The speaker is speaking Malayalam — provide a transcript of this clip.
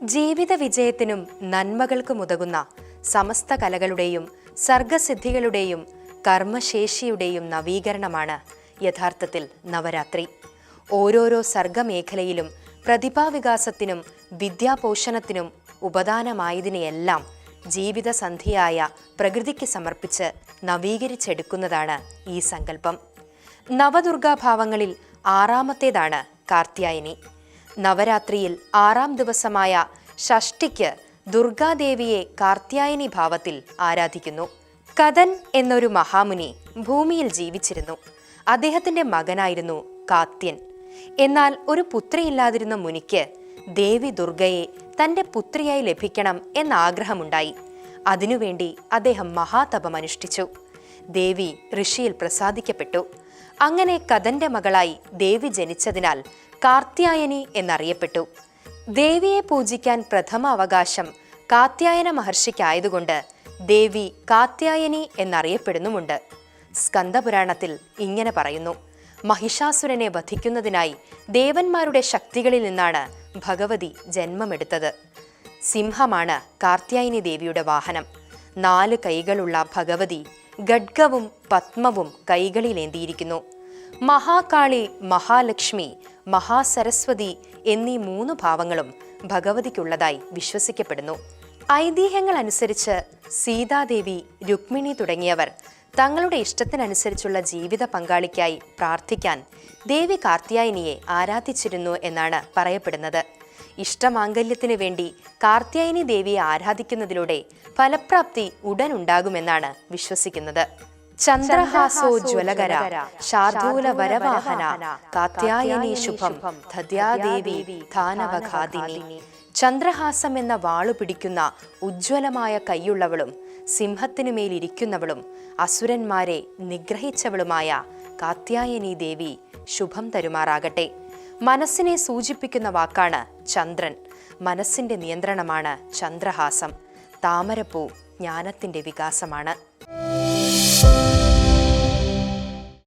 ജീവിത വിജയത്തിനും നന്മകൾക്കും ഉതകുന്ന സമസ്ത കലകളുടെയും സർഗസിദ്ധികളുടെയും കർമ്മശേഷിയുടെയും നവീകരണമാണ് യഥാർത്ഥത്തിൽ നവരാത്രി. ഓരോരോ സർഗമേഖലയിലും പ്രതിഭാവികാസത്തിനും വിദ്യാപോഷണത്തിനും ഉപദാനമായതിനെയെല്ലാം ജീവിതസന്ധിയായ പ്രകൃതിക്ക് സമർപ്പിച്ച് നവീകരിച്ചെടുക്കുന്നതാണ് ഈ സങ്കല്പം. നവദുർഗാഭാവങ്ങളിൽ ആറാമത്തേതാണ് കാർത്യായനി. നവരാത്രിയിൽ ആറാം ദിവസമായ ഷഷ്ടിക്ക് ദുർഗാദേവിയെ കാർത്യായനി ഭാവത്തിൽ ആരാധിക്കുന്നു. കഥൻ എന്നൊരു മഹാമുനി ഭൂമിയിൽ ജീവിച്ചിരുന്നു. അദ്ദേഹത്തിന്റെ മകനായിരുന്നു കാത്യൻ. എന്നാൽ ഒരു പുത്രിയില്ലാതിരുന്ന മുനിക്ക് ദേവി ദുർഗയെ തന്റെ പുത്രിയായി ലഭിക്കണം എന്ന ആഗ്രഹമുണ്ടായി. അതിനുവേണ്ടി അദ്ദേഹം മഹാതപം അനുഷ്ഠിച്ചു. ദേവി ഋഷിയിൽ പ്രസാദിക്കപ്പെട്ടു. അങ്ങനെ കഥന്റെ മകളായി ദേവി ജനിച്ചതിനാൽ കാർത്യായനി എന്നറിയപ്പെട്ടു. ദേവിയെ പൂജിക്കാൻ പ്രഥമ അവകാശം കാത്യായന മഹർഷിക്കായതുകൊണ്ട് ദേവി കാത്യായനി എന്നറിയപ്പെടുന്നുമുണ്ട്. സ്കന്ദപുരാണത്തിൽ ഇങ്ങനെ പറയുന്നു. മഹിഷാസുരനെ വധിക്കുന്നതിനായി ദേവന്മാരുടെ ശക്തികളിൽ നിന്നാണ് ഭഗവതി ജന്മമെടുത്തത്. സിംഹമാണ് കാർത്യായനി ദേവിയുടെ വാഹനം. നാല് കൈകളുള്ള ഭഗവതി ഗഡ്ഗവും പത്മവും കൈകളിലേന്തിയിരിക്കുന്നു. മഹാകാളി മഹാലക്ഷ്മി മഹാസരസ്വതി എന്നീ മൂന്ന് ഭാവങ്ങളും ഭഗവതിക്കുള്ളതായി വിശ്വസിക്കപ്പെടുന്നു. ഐതിഹ്യങ്ങൾ അനുസരിച്ച് സീതാദേവി രുക്മിണി തുടങ്ങിയവർ തങ്ങളുടെ ഇഷ്ടത്തിനനുസരിച്ചുള്ള ജീവിത പങ്കാളിക്കായി പ്രാർത്ഥിക്കാൻ ദേവി കാർത്യായനിയെ ആരാധിച്ചിരുന്നു എന്നാണ് പറയപ്പെടുന്നത്. ഇഷ്ടമാംഗല്യത്തിനു വേണ്ടി കാർത്യായനി ദേവിയെ ആരാധിക്കുന്നതിലൂടെ ഫലപ്രാപ്തി ഉടൻ ഉണ്ടാകുമെന്നാണ് വിശ്വസിക്കുന്നത്. ചന്ദ്രഹാസോ ജ്വലകര ശാർദൂല വരവാഹന കാത്യായനി ശുഭം ധദ്യാദേവി ധാനവഘാതിനി ചന്ദ്രഹാസം എന്ന വാളു പിടിക്കുന്ന ഉജ്ജ്വലമായ കൈയുള്ളവളും സിംഹത്തിനുമേലിരിക്കുന്നവളും അസുരന്മാരെ നിഗ്രഹിച്ചവളുമായ കാത്യായനി ദേവി ശുഭം തരുമാറാകട്ടെ. മനസ്സിനെ സൂചിപ്പിക്കുന്ന വാക്കാണ് ചന്ദ്രൻ. മനസ്സിന്റെ നിയന്ത്രണമാണ് ചന്ദ്രഹാസം. താമരപ്പൂ ജ്ഞാനത്തിന്റെ വികാസമാണ്.